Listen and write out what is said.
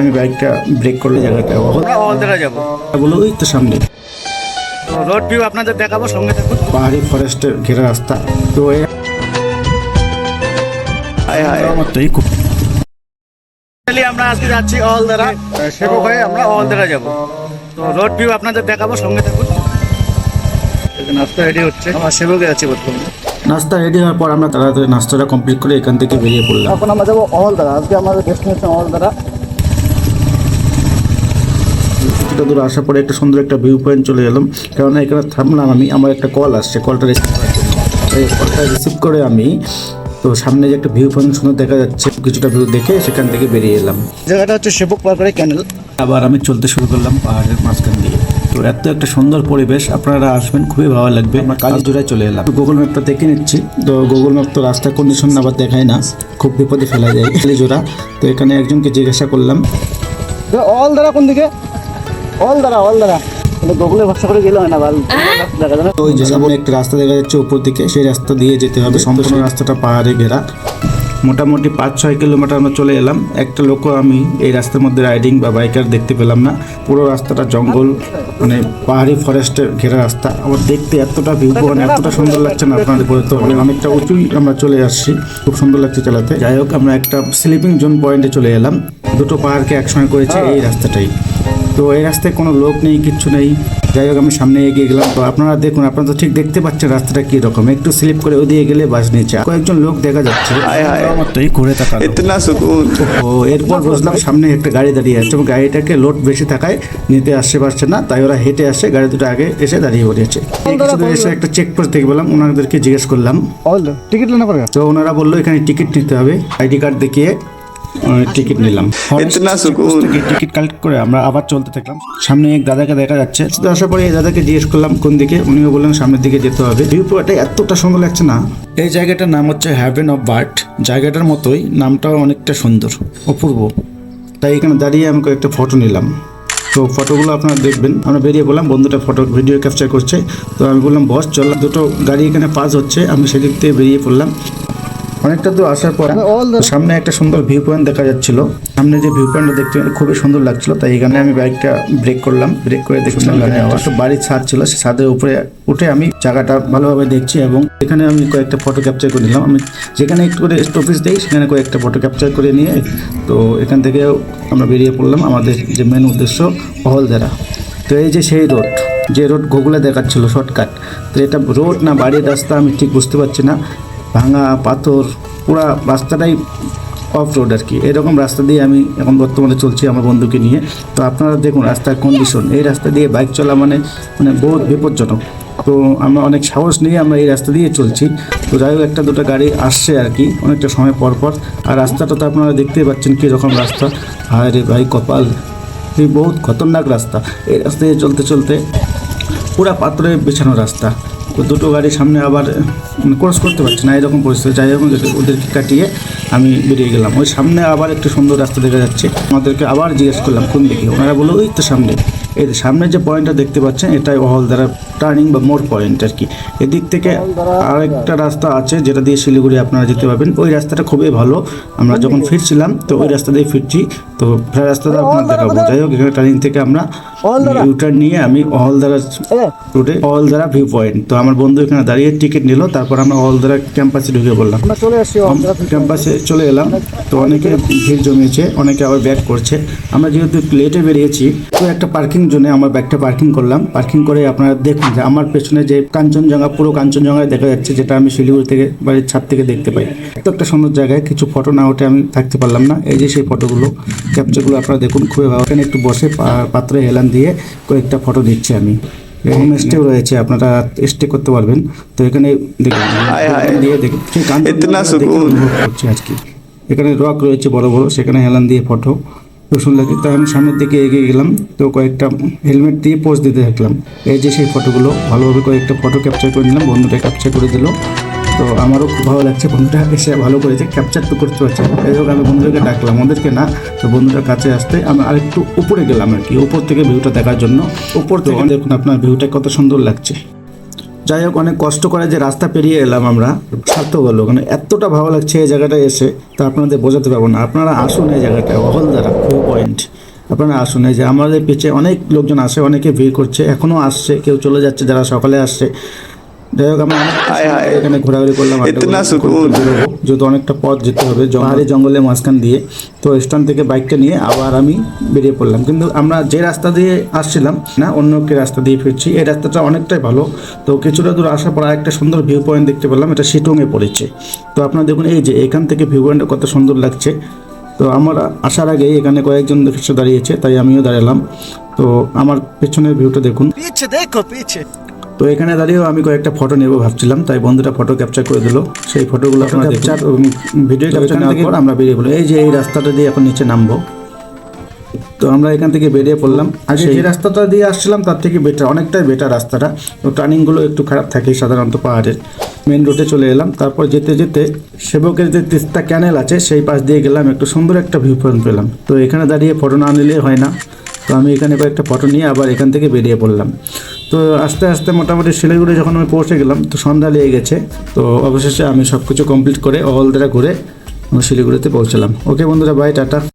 আমি বাইকটা ব্রেক করলে জায়গাটা আমরা অলদারা যাব। বলো ওই তো সামনে। রোড ভিউ আপনাদের দেখাবো সঙ্গে থাকুন। পাহাড়ি ফরেস্টের ঘেরা রাস্তা। তো হায় হায়। আমরা আজকে যাচ্ছি অলদারা সেবক হয়ে আমরা অলদারা যাব। তো রোড ভিউ আপনাদের দেখাবো সঙ্গে থাকুন। নাস্তা রেডি হচ্ছে। আমার সেবকে যাচ্ছি বর্তমানে। নাস্তা রেডি হওয়ার পর আমরা তাড়াতাড়ি নাস্তাটা কমপ্লিট করে এখান থেকে বেরিয়ে পড়লাম। এখন আমরা যাব অলদারা আজকে আমাদের ডেস্টিনেশন অলদারা কিছুটা দূর আসার পরে একটা সুন্দর একটা ভিউ পয়েন্ট চলে এলাম। কারণ এখানে থামলাম আমি আমার একটা কল আসছে কলটা রিসিভ করার জন্য। কলটা রিসিভ করে আমি তো সামনে যে একটা ভিউ পয়েন্ট সুন্দর দেখা যাচ্ছে কিছুটা ভিউ দেখে সেখান থেকে বেরিয়ে এলাম। জায়গাটা হচ্ছে সেবক পার্কের ক্যানেল আবার আমি চলতে শুরু করলাম পাহাড়ের মাঝখান দিয়ে। তো এত একটা সুন্দর পরিবেশ আপনারা আসবেন খুবই ভালো লাগবে। আমরা কালীজোড়ায় চলে এলাম। গুগল ম্যাপটা দেখে নিচ্ছি। তো গুগল ম্যাপ তো রাস্তার কন্ডিশন আবার দেখায় না। খুব বিপদে ফেলা যায়। কালীজোড়া তো এখানে একজনকে জিজ্ঞাসা করলাম। অল অলদারা কোন দিকে? করে গেলে হয় না ভালো ওই যে সামনে একটা রাস্তা দেখা যাচ্ছে উপর দিকে সেই রাস্তা দিয়ে যেতে হবে। সম্পূর্ণ রাস্তাটা পাহাড়ে ঘেরা। মোটামুটি পাঁচ ছয় কিলোমিটার আমরা চলে এলাম। একটা লোকও আমি এই রাস্তার মধ্যে রাইডিং বা বাইকার দেখতে পেলাম না। পুরো রাস্তাটা জঙ্গল মানে পাহাড়ি ফরেস্টের ঘেরা রাস্তা। আমার দেখতে এতটা ভিউ পয়েন্ট এতটা সুন্দর লাগছে না আপনাদের বলে তো। মানে অনেকটা উঁচুই আমরা চলে আসছি। খুব সুন্দর লাগছে চালাতে। যাই হোক আমরা একটা স্লিপিং জোন পয়েন্টে চলে এলাম। দুটো পাহাড়কে একসঙ্গে করেছে এই রাস্তাটাই। তো এই রাস্তায় কোনো লোক নেই কিচ্ছু নেই। যাই হোক আমি সামনে এগিয়ে গেলাম। তো আপনারা দেখুন আপনারা তো ঠিক দেখতে পাচ্ছেন রাস্তাটা কি রকম। একটু স্লিপ করে ওদিকে গেলে বাস নিচে কয়েকজন লোক দেখা যাচ্ছে। এরপর বুঝলাম সামনে একটা গাড়ি দাঁড়িয়ে আছে এবং গাড়িটাকে লোড বেশি থাকায় নিতে আসতে পারছে না তাই ওরা হেঁটে আসে গাড়ি দুটো আগে এসে দাঁড়িয়ে পড়েছে। এসে একটা চেক পোস্ট দেখে পেলাম ওনাদেরকে জিজ্ঞেস করলাম। তো ওনারা বলল এখানে টিকিট নিতে হবে আইডি কার্ড দেখিয়ে টিকিট নিলাম। টিকিট কালেক্ট করে আমরা আবার চলতে থাকলাম। সামনে এক দাদাকে দেখা যাচ্ছে। আসার পরে এই দাদাকে জিজ্ঞেস করলাম কোন দিকে? উনিও বললেন সামনের দিকে যেতে হবে। ভিউ এতটা সুন্দর লাগছে না। এই জায়গাটার নাম হচ্ছে হ্যাভেন অফ বার্ট জায়গাটার মতোই নামটাও অনেকটা সুন্দর অপূর্ব। তাই এখানে দাঁড়িয়ে আমি কয়েকটা ফটো নিলাম। তো ফটোগুলো আপনারা দেখবেন। আমরা বেরিয়ে বললাম বন্ধুটা ফটো ভিডিও ক্যাপচার করছে। তো আমি বললাম বস চল। দুটো গাড়ি এখানে পাস হচ্ছে আমি সেদিক থেকে বেরিয়ে পড়লাম। অনেকটা দূর আসার পর সামনে একটা সুন্দর ভিউ পয়েন্ট দেখা যাচ্ছিল। সামনে যে ভিউ পয়েন্টটা দেখতে খুবই সুন্দর লাগছিল তাই এখানে আমি বাইকটা ব্রেক করলাম। ব্রেক করে দেখছিলাম একটা বাড়ির ছাদ ছিল সেই ছাদের উপরে উঠে আমি জায়গাটা ভালোভাবে দেখছি এবং এখানে আমি কয়েকটা ফটো ক্যাপচার করে নিলাম। আমি যেখানে একটু করে স্টপেজ দিই সেখানে কয়েকটা ফটো ক্যাপচার করে নিয়ে তো এখান থেকে আমরা বেরিয়ে পড়লাম আমাদের যে মেন উদ্দেশ্য অহলদারা তো এই যে সেই রোড যে রোড গুগলে দেখাচ্ছিল শর্টকাট তো এটা রোড না বাড়ির রাস্তা আমি ঠিক বুঝতে পারছি না। ভাঙা, পাথর, পুরা রাস্তাটাই অফ রোড আর কি। এরকম রাস্তা দিয়ে আমি এখন বর্তমানে চলছি আমার বন্ধুকে নিয়ে। তো আপনারা দেখুন রাস্তার কন্ডিশন এই রাস্তা দিয়ে বাইক চলা মানে মানে বহুত বিপজ্জনক। তো আমরা অনেক সাহস নিয়ে আমরা এই রাস্তা দিয়ে চলছি। তো যাই হোক, একটা দুটো গাড়ি আসছে আর কি, অনেকটা সময় পর পর। আর রাস্তাটা তো আপনারা দেখতেই পাচ্ছেন কীরকম রাস্তা। হায় রে ভাই, কপাল। এই বহুত খতরনাক রাস্তা। এই রাস্তা দিয়ে চলতে চলতে পুরা পাথরে বেছানো রাস্তা। দুটো গাড়ি সামনে আবার ক্রস করতে পারছে না, এরকম পরিস্থিতি। যাই হোক ওদেরকে কাটিয়ে আমি বেরিয়ে গেলাম। ওই সামনে আবার একটু সুন্দর রাস্তা দেখা যাচ্ছে। আমাদেরকে আবার জিজ্ঞেস করলাম, কোন দিকে? ওনারা বলল, ওই তো সামনে। এই সামনে যে পয়েন্টটা দেখতে পাচ্ছেন, এটাই অহলদারা টার্নিং বা মোড় পয়েন্ট আর কি। এদিক থেকে আরেকটা রাস্তা আছে যেটা দিয়ে শিলিগুড়ি আপনারা যেতে পারবেন। ওই রাস্তাটা খুবই ভালো। আমরা যখন ফিরছিলাম তো ওই রাস্তা দিয়ে ফিরছি। তো ফেরার রাস্তাটা আপনার দেখাবো। যাই হোক এখানে টার্নিং থেকে আমরা ইউটার্ন নিয়ে আমি অহলদারা রুটে অহলদারা ভিউ পয়েন্ট তো আমার বন্ধু এখানে দাঁড়িয়ে টিকিট নিল তারপর আমরা অহলদারা ক্যাম্পাসে ঢুকে অলদারা ক্যাম্পাসে চলে এলাম। তো অনেকে ভিড় জমিয়েছে অনেকে আবার ব্যাক করছে। আমরা যেহেতু লেটে বেরিয়েছি তো একটা পার্কিং জোনে আমার ব্যাগটা পার্কিং করলাম। পার্কিং করে আপনারা দেখুন যে আমার পেছনে যে কাঞ্চনজঙ্ঘা পুরো কাঞ্চনজঙ্ঘায় দেখা যাচ্ছে যেটা আমি শিলিগুড়ি থেকে বাড়ির ছাদ থেকে দেখতে পাই। এত একটা সুন্দর জায়গায় কিছু ফটো না ওঠে আমি থাকতে পারলাম না। এই যে সেই ফটোগুলো ক্যাপচারগুলো আপনারা দেখুন খুবই ভালো। এখানে একটু বসে পাত্রে হেলান দিয়ে কয়েকটা ফটো দিচ্ছি আমি। হোম স্টেও রয়েছে আপনারা স্টে করতে পারবেন। তো এখানে দেখুন দিয়ে দেখুন। সেই কাঞ্চনজঙ্ঘা দেখে সুকুন। অনুভব করছি আর কি এখানে রক রয়েছে বড় বড় সেখানে হেলান দিয়ে ফটো খুব সুন্দর লাগে তাই আমি সামনের দিকে এগিয়ে গেলাম তো কয়েকটা হেলমেট দিয়ে পোজ দিতে থাকলাম। এই যে সেই ফটোগুলো ভালোভাবে কয়েকটা ফটো ক্যাপচার করে নিলাম বন্ধুটা ক্যাপচার করে দিল। তো আমারও খুব ভালো লাগছে বন্ধুটা এসে ভালো করেছে ক্যাপচার তো করতে পারছে। যাই হোক আমি বন্ধুদেরকে ডাকলাম ওদেরকে না তো বন্ধুটার কাছে আসতে আমি আরেকটু উপরে গেলাম আর কি উপর থেকে ভিউটা দেখার জন্য। উপর থেকে দেখুন আপনার ভিউটা কত সুন্দর লাগছে। যাই হোক, অনেক কষ্ট করে যে রাস্তা পেরিয়ে এলাম আমরা। সার্থক হলো মানে এতটা ভালো লাগছে এই জায়গাটায় এসে, তা আপনাদের বোঝাতে পারব না। আপনারা আসুন এই জায়গাটায় অহলদারা ভিউ পয়েন্ট। আপনারা আসুন, এই যে আমাদের পিছিয়ে অনেক লোকজন আসে, অনেকে ভিড় করছে, এখনও আসছে, কেউ চলে যাচ্ছে, যারা সকালে আসছে। যাই হোক আমরা। এখানে ঘোরাঘুরি করলাম। যেহেতু অনেকটা পথ যেতে হবে পাহাড়ি জঙ্গলের মাঝখান দিয়ে তো স্ট্যান্ড থেকে বাইকটা নিয়ে আবার আমি বেরিয়ে পড়লাম। কিন্তু আমরা যে রাস্তা দিয়ে আসছিলাম না অন্য একটি রাস্তা দিয়ে ফিরছি। এই রাস্তাটা অনেকটাই ভালো। তো কিছুটা দূর আসার পর একটা সুন্দর ভিউ পয়েন্ট দেখতে পেলাম এটা শিটংয়ে পড়েছে। তো আপনারা দেখুন এই যে এখান থেকে ভিউ পয়েন্টটা কত সুন্দর লাগছে। তো আমার আসার আগে এখানে কয়েকজন দাঁড়িয়েছে তাই আমিও দাঁড়ালাম। তো আমার পেছনের ভিউটা দেখুন। পিছে দেখো পিছে। তো এখানে দাঁড়িয়েও আমি কয়েকটা ফটো নেব ভাবছিলাম তাই বন্ধুরা ফটো ক্যাপচার করে দিল। সেই ফটোগুলো আপনারা ক্যাপচার ভিডিও ক্যাপচার নেওয়ার পর আমরা বেরিয়ে পড়লাম। এই যে এই রাস্তাটা দিয়ে এখন নিচে নামবো। তো আমরা এখান থেকে বেরিয়ে পড়লাম। আগে যে রাস্তাটা দিয়ে আসছিলাম তার থেকে বেটার অনেকটাই বেটার রাস্তাটা। তো টার্নিংগুলো একটু খারাপ থাকে সাধারণত পাহাড়ের। মেন রোডে চলে এলাম। তারপর যেতে যেতে সেবকের যে তিস্তা ক্যানেল আছে সেই পাশ দিয়ে গেলাম। একটু সুন্দর একটা ভিউ পয়েন্ট পেলাম। তো এখানে দাঁড়িয়ে ফটো না নিলে হয় না। তো আমি এখানে কয়েকটা ফটো নিয়ে আবার এখান থেকে বেরিয়ে পড়লাম। তো আস্তে আস্তে মোটামুটি শিলিগুড়ি যখন আমি পৌঁছে গেলাম, তো সন্ধ্যা লেগে গেছে। তো অবশেষে আমি সব কিছু কমপ্লিট করে অল দ্বারা ঘুরে আমি শিলিগুড়িতে পৌঁছলাম। ওকে বন্ধুরা বাই টাটা।